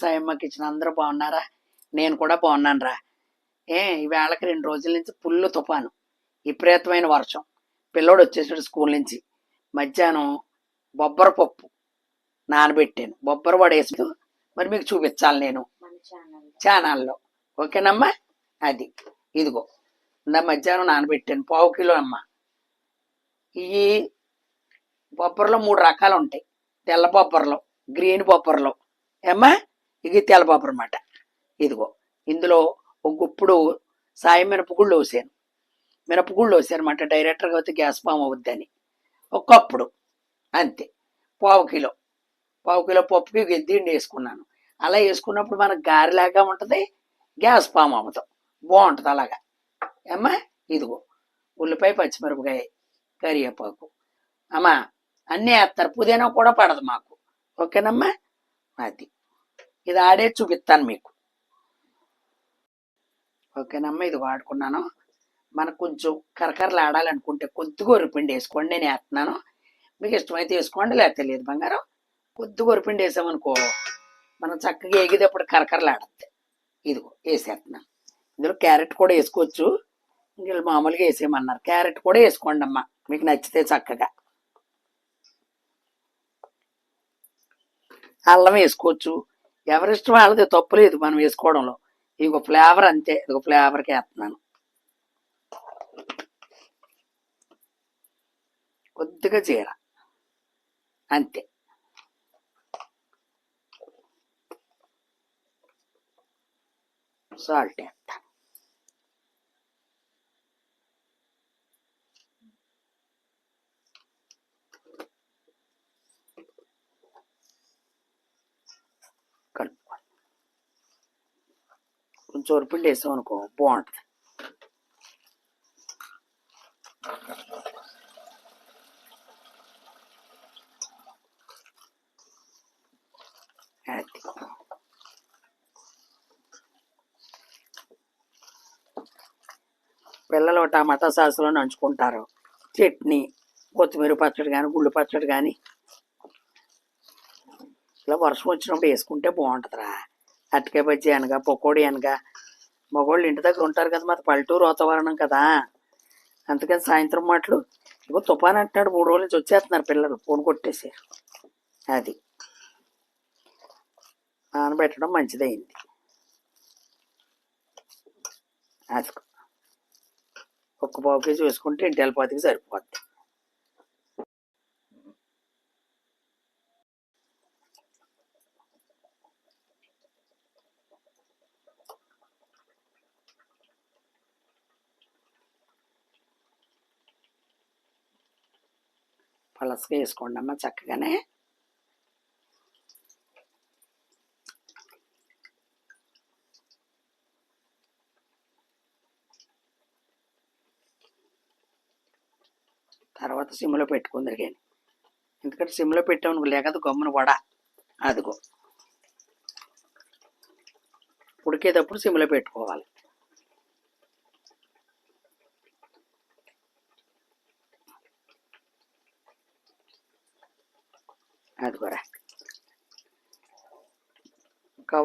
సాయమ్మకి ఇచ్చిన అందరూ బాగున్నారా? నేను కూడా బాగున్నాను రా ఏ ఈవేళకి రెండు రోజుల నుంచి పుల్లు తుఫాను. విపరీతమైన వర్షం. పిల్లోడు వచ్చేసాడు స్కూల్ నుంచి. మధ్యాహ్నం బొబ్బర పప్పు నానబెట్టాను. బొబ్బర పడేసి మరి మీకు చూపించాలి నేను. ఛానల్లో. ఓకేనమ్మా? అది. ఇదిగో. నా మధ్యాహ్నం నానబెట్టాను. పావు కిలో అమ్మ. ఈ బొబ్బర్లో మూడు రకాలు ఉంటాయి. తెల్ల బొబ్బర్లో గ్రీన్ బొబ్బర్లో. ఏమ్మా? ఇది తెల్లపాపు అనమాట ఇదిగో ఇందులో ఒక గుప్పుడు సాయం మినపగుళ్ళు వేసాను మినపగుళ్ళు వేసానమాట డైరెక్టర్గా అయితే గ్యాస్ పాము అవుద్దని. ఒకప్పుడు అంతే. పావు కిలో పావు కిలో పప్పుకి దీన్ని వేసుకున్నాను. అలా వేసుకున్నప్పుడు మనకు గారెలాగా ఉంటుంది గ్యాస్ పాము అమ్మతాం బాగుంటుంది అలాగా. అమ్మా ఇదిగో ఉల్లిపాయ పచ్చిమిరపకాయ కరివేపాకు. అమ్మా అన్నీ వేస్తారు. పుదీనా కూడా పడదు మాకు. ఓకేనమ్మా? అది. ఇది ఆడే చూపిస్తాను మీకు. ఓకేనమ్మా ఇది వాడుకున్నాను. మనకు కొంచెం కరకరలు ఆడాలనుకుంటే కొద్దిగా ఉరిపిండి వేసుకోండి నేను వేస్తున్నాను. మీకు ఇష్టమైతే వేసుకోండి లేకపోతే లేదు బంగారం. కొద్దిగా ఉరిపిండి వేసామనుకో మనం చక్కగా ఎగిదేప్పుడు కరకరలు ఆడద్ది ఇదిగో వేసేస్తున్నాను. ఇందులో క్యారెట్ కూడా వేసుకోవచ్చు. వీళ్ళు మామూలుగా వేసేయమన్నారు. క్యారెట్ కూడా వేసుకోండి అమ్మా మీకు నచ్చితే చక్కగా. అల్లం వేసుకోవచ్చు. ఎవరెస్ట్ వాళ్ళది తప్పులేదు మనం వేసుకోవడంలో. ఇది ఒక ఫ్లేవర్ అంతే. ఇది ఒక ఫ్లేవర్కి వేస్తున్నాను కొద్దిగా జీర. అంతే. సాల్ట్ వేస్తాను కొంచెం ఉరిపిండి వేసాం అనుకో బాగుంటుంది. అది. పిల్లలు టమాటా సాసులో నంచుకుంటారు. చట్నీ కొత్తిమీర పచ్చడి కానీ గుళ్ళు పచ్చడి కానీ ఇలా వర్షం వచ్చినప్పుడు వేసుకుంటే బాగుంటుందిరా. అట్టికాయ బజ్జీ అనగా పకోడీ అనగా మగవాళ్ళు ఇంటి దగ్గర ఉంటారు కదా మాది పల్లెటూరు వాతావరణం కదా. అందుకని సాయంత్రం మాటలు ఇగో తుఫాన్ అంటున్నాడు మూడు రోజుల నుంచి వచ్చేస్తున్నారు పిల్లలు ఫోన్ కొట్టేసి. అది. నానబెట్టడం మంచిదైంది అది ఒక్క పావు కేజీ వేసుకుంటే ఇంటి వెళ్ళిపోతే సరిపోద్ది. పలసగా వేసుకోండి అమ్మ చక్కగానే. తర్వాత సిమ్లో పెట్టుకుందరు కానీ ఎందుకంటే సిమ్లో పెట్టాము లేకపోతే గమ్మున వడ అదిగో. ఉడికేటప్పుడు సిమ్లో పెట్టుకోవాలి.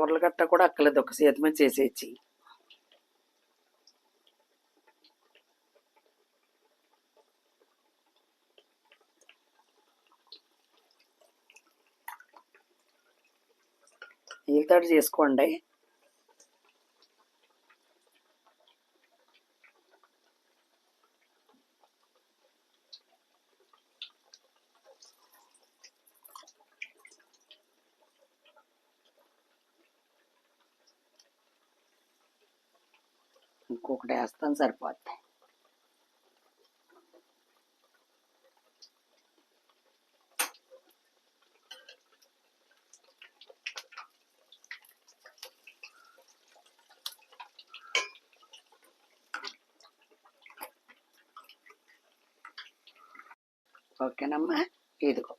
కవర్లు గట్ట కూడా అక్కలేదు ఒక చేతి మీద చేసేయచ్చి. నీళ్ళతోటి చేసుకోండి. ఇంకొకటి వేస్తాను సరిపోద్ది ఓకేనమ్మా ఇదిగో.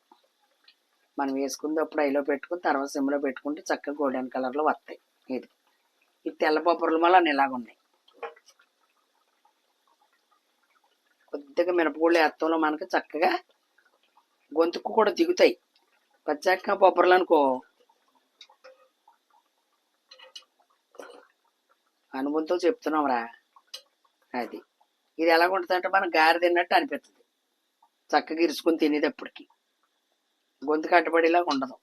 మనం వేసుకున్నప్పుడు అయిలో పెట్టుకుని తర్వాత సిమ్లో పెట్టుకుంటే చక్కగా గోల్డెన్ కలర్లో వస్తాయి. ఇది ఈ తెల్ల బొబ్బర్లు మళ్ళీ ఇలాగ కొద్దిగా మినపగుళ్ళు వేస్తంలో మనకు చక్కగా గొంతుకు కూడా దిగుతాయి. పచ్చాక బొబ్బర్లు అనుకో. అనుభవంతో చెప్తున్నాం రా. అది. ఇది ఎలా ఉంటుందంటే మనం గారి తిన్నట్టు అనిపిస్తుంది చక్కగా ఇరుచుకొని తినేది ఎప్పటికీ గొంతు కట్టబడేలాగా ఉండదు.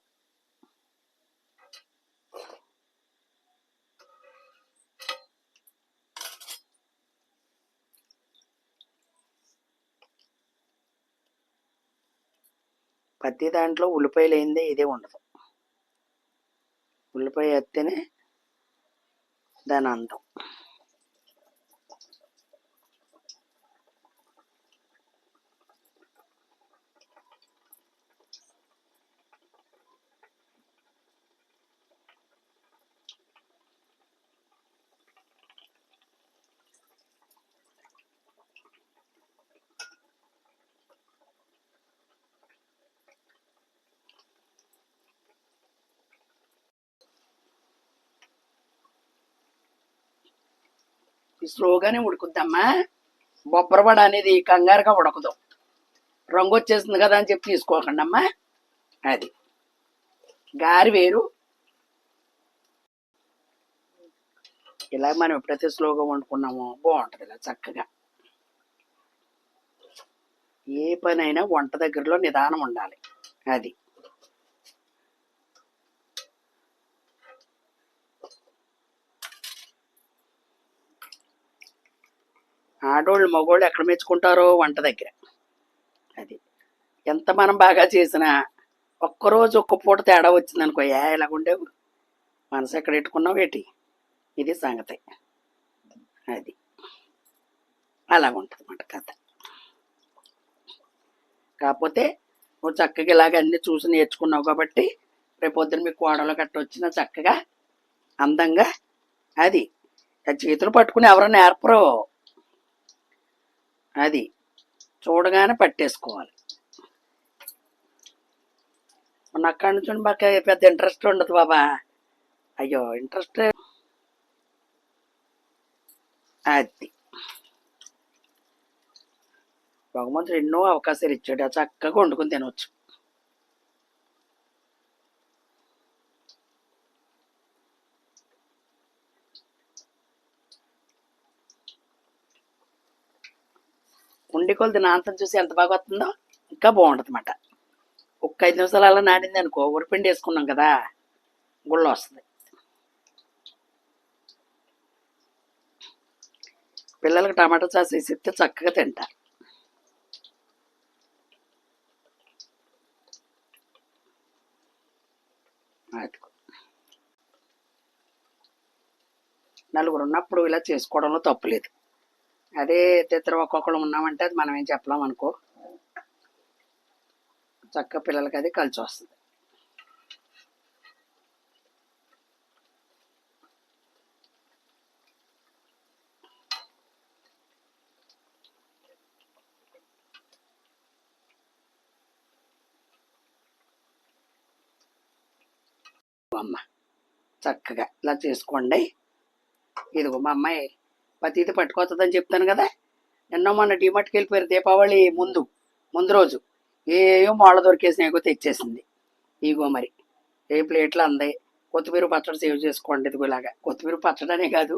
ప్రతి దాంట్లో ఉల్లిపాయ లేనిదే ఇదే ఉండదు. ఉల్లిపాయ వేస్తేనే దాని అందం. స్లోగానే ఉడుకుద్దమ్మా. బొబ్బరబడ అనేది కంగారుగా ఉడకదు. రంగు వచ్చేస్తుంది కదా అని చెప్పి తీసుకోకండి అమ్మా అది. గారి వేరు. ఇలా మనం ఎప్పుడైతే స్లోగా వండుకున్నామో బాగుంటుంది ఇలా చక్కగా. ఏ పనైనా వంట దగ్గరలో నిదానం ఉండాలి. అది. ఆడోళ్ళు మగోళ్ళు ఎక్కడ మెచ్చుకుంటారో వంట దగ్గర. అది ఎంత మనం బాగా చేసినా ఒక్కరోజు ఒక్క పూట తేడా వచ్చిందనుకో ఏ ఇలాగుండేవు మనసు ఎక్కడ పెట్టుకున్నావు ఏటి? ఇది సంగతి. అది అలాగుంటుంది అన్నమాట కథ. కాకపోతే నువ్వు చక్కగా ఇలాగ అన్ని చూసి నేర్చుకున్నావు కాబట్టి రేపొద్దున మీ మీకు కోడలు గట్ట వచ్చినా చక్కగా అందంగా అది చేతులు పట్టుకుని ఎవరో నేర్పరు. అది చూడగానే పట్టేసుకోవాలి. మొన్న అక్కడి నుంచి మాకు పెద్ద ఇంట్రెస్ట్ ఉండదు బాబా. అయ్యో ఇంట్రెస్ట్ అది. భగవంతుడు ఎన్నో అవకాశాలు ఇచ్చాడు. చక్కగా వండుకొని తినవచ్చు ఉండి కొలది నాంతం చూసి ఎంత బాగా వస్తుందో ఇంకా బాగుంటుంది అన్నమాట ఒక్క ఐదు నిమిషాలు అలా నాడింది అనుకో ఉరిపిండి వేసుకున్నాం కదా గుళ్ళ వస్తుంది. పిల్లలకి టమాటా సాస్ వేసిస్తే చక్కగా తింటారు నలుగురు ఉన్నప్పుడు ఇలా చేసుకోవడంలో తప్పులేదు. అదే ఇద్దరు ఒక్కొక్కరు ఉన్నామంటే అది మనం ఏం చెప్పలేం అనుకో. చక్క పిల్లలకి అది కలిసి వస్తుంది. అమ్మ చక్కగా ఇలా చేసుకోండి. ఇదిగో మా అమ్మాయి పతీతి పట్టుకొస్తుందని చెప్తాను కదా. నిన్న మొన్న డిమార్ట్కి వెళ్ళిపోయారు దీపావళి ముందు ముందు రోజు. ఏయో మాళ్ళ దొరికేసినాయో తెచ్చేసింది. ఇగో మరి ఏ ప్లేట్లు అందాయి. కొత్తిమీర పచ్చడి సేవ్ చేసుకోండి ఇదిగో ఇలాగా. కొత్తిమీర పచ్చడనే కాదు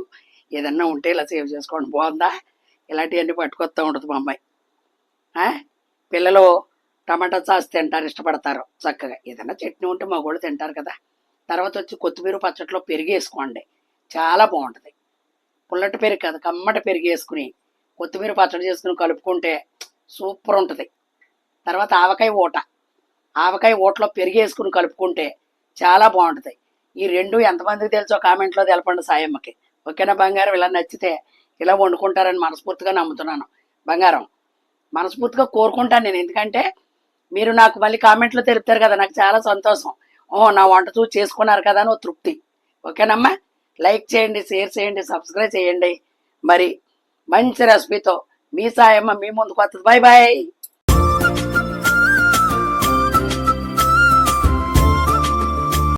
ఏదన్నా ఉంటే ఇలా సేవ్ చేసుకోండి. బాగుందా? ఇలాంటివన్నీ పట్టుకొస్తా ఉండదు మా అమ్మాయి. పిల్లలు టమాటా సాస్ తింటారు ఇష్టపడతారు చక్కగా. ఏదైనా చట్నీ ఉంటే మగోళ్ళు తింటారు కదా. తర్వాత వచ్చి కొత్తిమీర పచ్చట్లో పెరిగేసుకోండి. చాలా బాగుంటుంది. పుల్లటి పెరుగు కాదు కమ్మటి పెరుగు వేసుకుని కొత్తిమీర పచ్చడి చేసుకుని కలుపుకుంటే సూపర్ ఉంటుంది. తర్వాత ఆవకాయ ఊట. ఆవకాయ ఊటలో పెరుగు వేసుకుని కలుపుకుంటే చాలా బాగుంటుంది. ఈ రెండు ఎంతమందికి తెలుసో కామెంట్లో తెలపండి సాయమ్మకి. ఓకేనా బంగారం? ఇలా నచ్చితే ఇలా వండుకుంటారని మనస్ఫూర్తిగా నమ్ముతున్నాను. బంగారం మనస్ఫూర్తిగా కోరుకుంటాను నేను. ఎందుకంటే మీరు నాకు మళ్ళీ కామెంట్లో తెలుపుతారు కదా నాకు చాలా సంతోషం. ఓ నా వంట చూసి చేసుకున్నారు కదా అని ఓ తృప్తి. ఓకేనమ్మా? లైక్ చేయండి షేర్ చేయండి సబ్స్క్రైబ్ చేయండి. మరి మంచి రెసిపీతో మీ సాయమ్మ మీ ముందుకు వస్తుంది. Bye bye